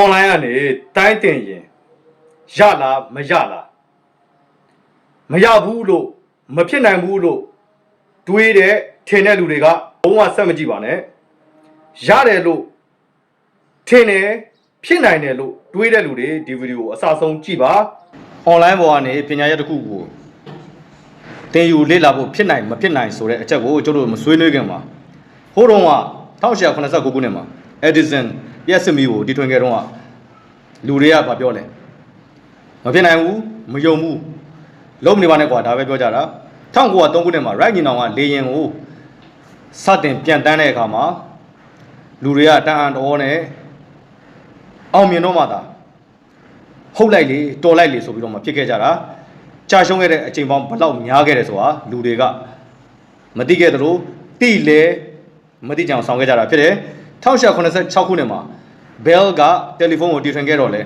online ကနေတိုင်းတင်ရင်ရလားမရလားမရဘူးလို့မဖြစ်နိုင်ဘူးလို့တွေးတဲ့ထင်တဲ့လူတွေကဘုံဝဆက်မကြည့်ပါနဲ့ရတယ်လို့ထင်တယ်ဖြစ်နိုင်တယ်လို့တွေးတဲ့လူတွေဒီဗီဒီယိုကိုအစဆုံးကြည့်ပါ online ပေါ်ကနေပညာရပ်တစ်ခုကိုသင်ယူလေ့လာဖို့ဖြစ်နိုင်မဖြစ်နိုင်ဆိုတဲ့အချက်ကိုကျွန်တော်တို့မဆွေးနွေးခင်မှာဟိုးတုန်းက1889ခုနှစ်မှာ Edison ရဲ့စမီကိုတီထွင်ခဲ့တော့ကလူတွေကဗာပြောလဲမဖြစ်နိုင်ဘူးမယုံဘူးလုံးမနေပါနဲ့ကွာဒါပဲပြောကြတာ1903ခုနှစ်မှာ Wright ညီနောင်ကလေယာဉ်ကိုစတင်ပြန်တန်းတဲ့အခါမှာလူတွေကတန်အံတော်နဲ့အောင်မြင်တော့မှသာဟုတ်လိုက်လေတော်လိုက်လေဆိုပြီးတော့မှဖြစ်ခဲ့ကြတာကြာရှုံးခဲ့တဲ့အချိန်ပေါင်းဘယ်လောက်များခဲ့တယ်ဆိုတာလူတွေကမသိခဲ့သလိုတိလေမသိကြအောင်ဆောင်ခဲ့ကြတာဖြစ်တယ်1886ခုနှစ်မှာ ဘဲလ်ကတယ်လီဖုန်းကိုတီထွင်ခဲ့တော့လေ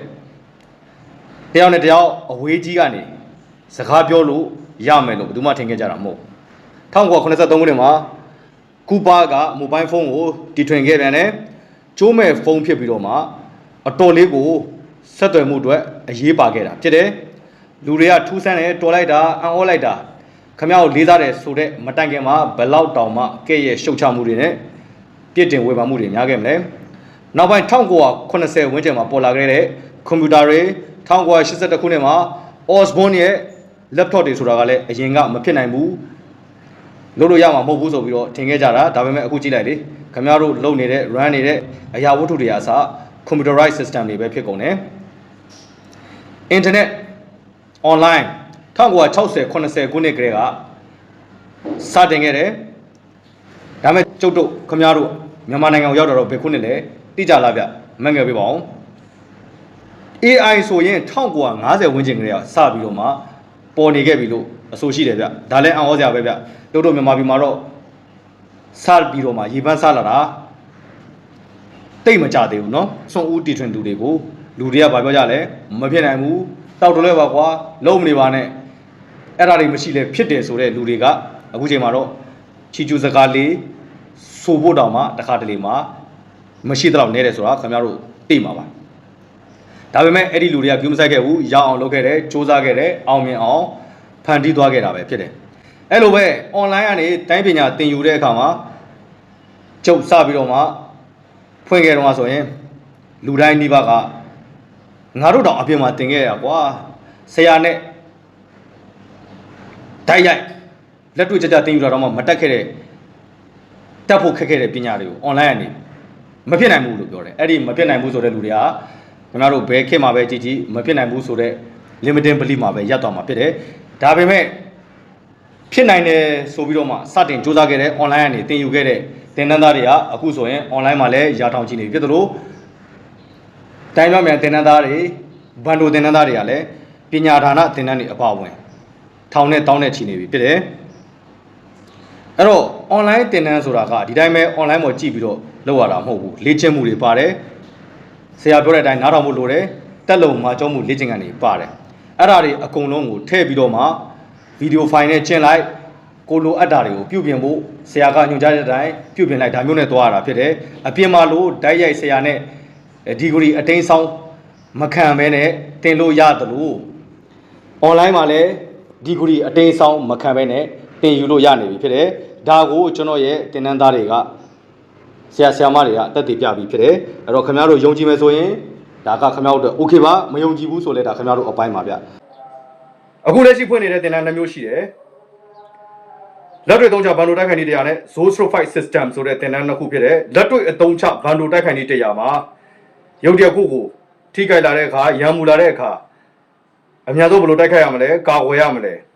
တယောက်နဲ့တယောက်အဝေးကြီးကနေစကားပြောလို့ရမယ်လို့ဘယ်သူမှထင်ခဲ့ကြတာမဟုတ်1983ခုနှစ်မှာကူပါကမိုဘိုင်းဖုန်းကိုတီထွင်ခဲ့ပြန်တယ်ကျိုးမဲ့ဖုန်းဖြစ်ပြီးတော့မှအတော်လေးကိုဆက်သွယ်မှုအတွက်အရေးပါခဲ့တာဖြစ်တယ်လူတွေကထူးဆန်းတယ်တော်လိုက်တာအံ့ဩလိုက်တာခမ ्या ကိုလေးစားတယ်ဆိုတဲ့မတိုင်ခင်မှာဘယ်လောက်တောင်မှကဲ့ရဲ့ရှုတ်ချမှုတွေနဲ့ပြစ်တင်ဝေဖန်မှုတွေများခဲ့မလဲ နောက်ပိုင်း1980ဝန်းကျင်မှာပေါ်လာခဲ့တဲ့ကွန်ပျူတာတွေ1982ခုနှစ်မှာ Osborne ရဲ့ laptop တွေဆိုတာကလည်းအရင်ကမဖြစ်နိုင်ဘူးလုပ်လို့ရမှာမဟုတ်ဘူးဆိုပြီးတော့ထင်ခဲ့ကြတာဒါပေမဲ့အခုကြည့်လိုက်လေခမ ्या တို့လုပ်နေတဲ့ run နေတဲ့အရာဝတ္ထုတွေအစ computerized system တွေပဲဖြစ်ကုန်တယ် internet online 1960 80ခုနှစ်ကလေးကစတင်ခဲ့တယ်ဒါပေမဲ့ကျုပ်တို့ခမများတို့မြန်မာနိုင်ငံကိုရောက်တော့ဘယ်ခုနှစ်လဲ တိကြလားဗျမှတ်ငယ်ပြပါအောင် AI ဆိုရင်1950ဝန်းကျင်ကလေးကစပြီးတော့မှပေါ်နေခဲ့ပြီလို့အဆိုရှိတယ်ဗျဒါလည်းအံ့ဩစရာပဲဗျတို့တို့မြန်မာပြည်မှာတော့စပြီးတော့မှရေပန်းစားလာတာတိတ်မကြသေးဘူးเนาะစွန့်ဦးတီထွင်သူတွေကိုလူတွေကဗာပြောကြလဲမဖြစ်နိုင်ဘူးတောက်တလဲပါကွာလုံးမနေပါနဲ့အဲ့ဒါတွေမရှိလဲဖြစ်တယ်ဆိုတဲ့လူတွေကအခုချိန်မှာတော့ချီကျူစကားလေးဆိုဖို့တောင်မှတခါတလေမှ မရှိတော့နဲတယ်ဆိုတာခင်ဗျားတို့သိမှာပါဒါပေမဲ့အဲ့ဒီလူတွေကကြိုးမဆိုင်ခဲ့ဘူးရအောင်လုပ်ခဲ့တယ်စူးစမ်းခဲ့တယ်အောင်မြင်အောင်ဖန်တီးသွားခဲ့တာပဲဖြစ်တယ်အဲ့လိုပဲ online ကနေတိုင်းပညာသင်ယူတဲ့အခါမှာကျုပ်စပြီးတော့မှဖွင့်ခဲ့တော့ဆိုရင်လူတိုင်းနှိဘကငါတို့တောင်အပြင်မှာတင်ခဲ့ရကွာဆရာနဲ့တိုက်ရိုက်လက်တွေ့ကြကြတင်ယူတာတော့မှမတက်ခဲ့တဲ့တက်ဖို့ခက်ခဲ့တဲ့ပညာတွေကို online ကနေ မဖြစ်နိုင်ဘူးလို့ပြောတယ်အဲ့ဒီမဖြစ်နိုင်ဘူးဆိုတဲ့လူတွေကခင်ဗျားတို့ဘယ်ခေတ်မှာပဲကြည်ကြည်မဖြစ်နိုင်ဘူးဆိုတဲ့ limiting belief မှာပဲရပ်သွားမှာဖြစ်တယ်ဒါပေမဲ့ဖြစ်နိုင်တယ်ဆိုပြီးတော့မှစတင်စူးစမ်းခဲ့တဲ့ online ကနေသင်ယူခဲ့တဲ့သင်တန်းသားတွေကအခုဆိုရင် online မှာလည်းရာထောင်ချီနေပြီဖြစ်သလိုတိုင်းပြည်မြန်သင်တန်းသားတွေဘန်ဒိုသင်တန်းသားတွေကလည်းပညာဒါနသင်တန်းတွေအပါအဝင်ထောင်နဲ့တောင်းနဲ့ချီနေပြီဖြစ်တယ် အဲ့တော့ online သင်တန်းဆိုတာကဒီတိုင်းပဲ online ပေါ်ကြည့်ပြီးတော့လုပ်ရတာမဟုတ်ဘူးလေ့ကျင့်မှုတွေပါတယ်ဆရာပြောတဲ့အတိုင်းနားထောင်ဖို့လိုတယ်တက်လုံမှာကြောမှုလေ့ကျင့်ခန်းတွေပါတယ်အဲ့ဒါတွေအကုန်လုံးကိုထည့်ပြီးတော့မှဗီဒီယိုဖိုင်နဲ့ကျင့်လိုက်ကိုလိုအပ်တာတွေကိုပြုပြင်ဖို့ဆရာကညွှန်ကြားတဲ့အတိုင်းပြုပြင်လိုက်ဒါမျိုးနဲ့သွားရတာဖြစ်တယ်အပြင်မှာလို့ဓာတ်ရိုက်ဆရာနဲ့ဒီဂရီအတင်းဆောင်မခံဘဲနဲ့တင်လို့ရတယ်လို့ online မှာလည်းဒီဂရီအတင်းဆောင်မခံဘဲနဲ့ တင်ယူလို့ရနေပြီဖြစ်တယ်ဒါကိုကျွန်တော်ရဲ့တင်နန်းသားတွေကဆရာဆရာမတွေကတက်တည်ပြပြီးဖြစ်တယ်အဲ့တော့ခင်ဗျားတို့ယုံကြည်မယ်ဆိုရင်ဒါကခင်ဗျားတို့အတွက် okay ပါမယုံကြည်ဘူးဆိုလဲဒါခင်ဗျားတို့အပိုင်းပါဗျအခုလက်ရှိဖွင့်နေတဲ့တင်နန်းနှမျိုးရှိတယ်လက်တွေ့အသုံးချဘန်ဒိုတိုက်ခိုင်နေတရားနဲ့ Zostro Fight System ဆိုတဲ့တင်နန်းနှစ်ခုဖြစ်တယ်လက်တွေ့အသုံးချဘန်ဒိုတိုက်ခိုင်နေတရားမှာရုပ်တရက်ခုကိုထိကြိုက်လာတဲ့အခါရံမူလာတဲ့အခါအများဆုံးဘယ်လိုတိုက်ခိုက်ရမလဲကာဝယ်ရမလဲသ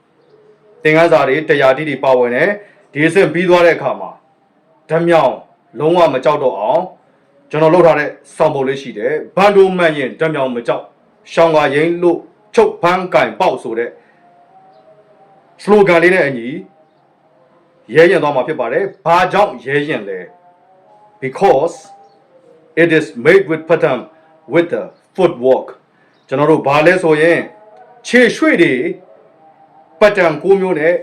င်ခန်းစာတွေတရားတိတွေပါဝင်တယ်ဒီအဆင့်ပြီးသွားတဲ့အခါမှာဓမြောင်လုံးဝမကြောက်တော့အောင်ကျွန်တော်လုပ်ထားတဲ့စောင့်ပုံလေးရှိတယ်ဘန်ဒိုမှန်ရင်ဓမြောင်မကြောက်ရှောင်းကရင်လို့ချုပ်ဖန်းကင်ပေါက်ဆိုတဲ့ slogan လေးနဲ့အညီရဲရင်သွားမှာဖြစ်ပါတယ်ဘာကြောင့်ရဲရင်လဲ because it is made with pattern with the footwork ကျွန်တော်တို့ဘာလဲဆိုရင်ခြေရွှေ့တွေ ပတ်တန်၉မျိုးနဲ့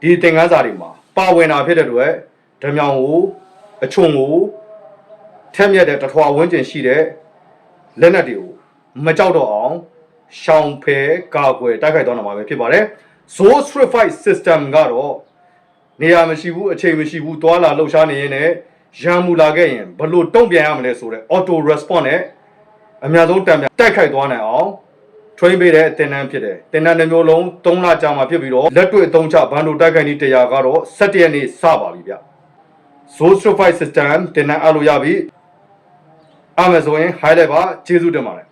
ဒီသင်ခန်းစာတွေမှာပါဝင်တာဖြစ်တဲ့အတွက်ဓမြောင်ကိုအချုံကိုထက်မြက်တဲ့တထွာဝန်းကျင်ရှိတဲ့လက်နက်တွေကိုမကြောက်တော့အောင်ရှောင်ဖယ်ကာကွယ်တိုက်ခိုက်သွားမှာပဲဖြစ်ပါတယ် Zone Street Fight System ကတော့နေရာမရှိဘူးအချိန်မရှိဘူးသွာလာလှုပ်ရှားနေရင်လည်းရန်မူလာခဲ့ရင်ဘလို့တုံ့ပြန်ရမလဲဆိုတော့ auto response နဲ့အများဆုံးတံပြန်တိုက်ခိုက်သွားနိုင်အောင် train ပေးတဲ့တင်နန်းဖြစ်တယ်တင်နန်းတစ်မျိုးလုံး3လကြာမှာဖြစ်ပြီးတော့လက်တွေ့အသုံးချဘန်ဒိုတိုက်ခိုက်နည်းတရားကတော့17ရက်နေ့စပါပြီဗျ Zone Street Fight System တင်နန်းအပ်လို့ရပြီအားမယ်ဆိုရင် high level ကျေးဇူးတင်ပါတယ်